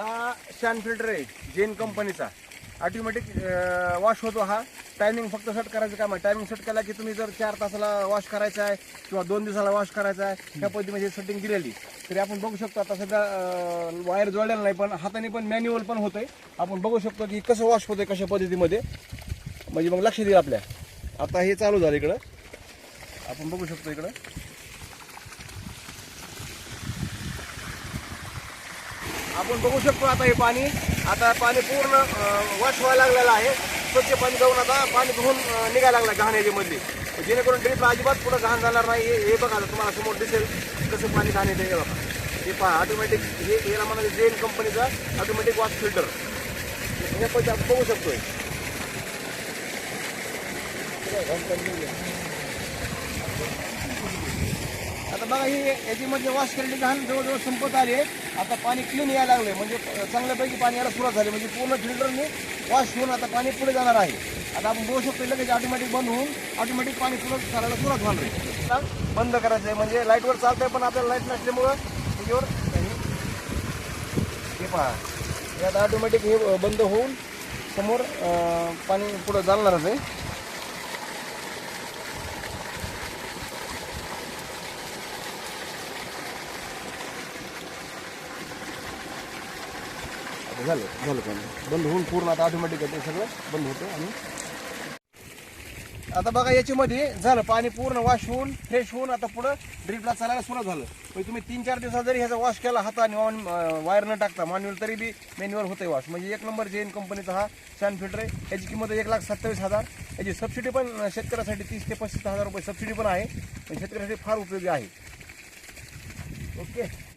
हा शॅन फिल्टर आहे जेन कंपनीचा ऑटोमॅटिक वॉश होतो हा. टायमिंग फक्त सेट करायचं काम आहे. टायमिंग सेट केला की तुम्ही जर चार तासाला वॉश करायचा आहे किंवा दोन दिवसाला वॉश करायचा आहे ह्या पद्धतीमध्ये सेटिंग दिलेली. तरी आपण बघू शकतो आता सध्या वायर जोडलेलं नाही पण हाताने पण मॅन्युअल पण होतंय. आपण बघू शकतो की कसं वॉश होतंय कशा पद्धतीमध्ये. म्हणजे मग लक्ष देईल आपल्या. आता हे चालू झालं इकडं. आपण बघू शकतो इकडं. आपण बघू शकतो आता हे पाणी. आता पाणी पूर्ण वॉश व्हायला लागलेलं आहे. स्वच्छ पाणी जाऊन आता पाणी धुवून निघायला लागलं घाण याच्यामधली जेणेकरून ड्रीप अजिबात पुढं घाण जाणार नाही. हे हे बघा तुम्हाला समोर दिसेल कसं पाणी घाण येते हे बघा. हे पहा ऑटोमॅटिक हे याला म्हणा जेन कंपनीचा ऑटोमॅटिक वॉश फिल्टर हे पण आपण बघू शकतोय. आता बघा ही म्हणजे वॉश केलेली घाण जवळजवळ संपत आली आहे. आता पाणी क्लीन यायला लागले म्हणजे चांगल्यापैकी पाणी यायला सुरुवात झाली. म्हणजे पूर्ण फिल्टरने वॉश होऊन आता पाणी पुढे जाणार आहे. आता आपण बघू शकतो लगेच ऑटोमॅटिक बंद होऊन ऑटोमॅटिक पाणी पुढे करायला सुरुवात होणार आहे. बंद करायचं आहे. म्हणजे लाईटवर चालतंय पण आपल्याला लाइट नसल्यामुळं त्याच्यावर हे पहा. हे आता ऑटोमॅटिक हे बंद होऊन समोर पाणी पुढं जाणारच आहे. झालं झालं पाणी बंद होऊन पूर्ण आता ऑटोमॅटिक ते सगळं बंद होतं आणि आता बघा याच्यामध्ये झालं पाणी पूर्ण वॉश होऊन फ्रेश होऊन आता पुढं ड्रिपला चालायला सुरुवात झालं. म्हणजे तुम्ही तीन चार दिवसात जरी ह्याचा वॉश केला हाताने ऑन वायर न टाकता मॅन्युअल तरी बी मॅन्युअल होतंय वॉश म्हणजे एक नंबर जेन कंपनीचा हा शॅन फिल्टर आहे याची किंमत एक लाख सत्तावीस हजार. याची सबसिडी पण शेतकऱ्यासाठी तीस ते पस्तीस हजार रुपये सबसिडी पण आहे. पण शेतकऱ्यासाठी फार उपयोगी आहे. ओके.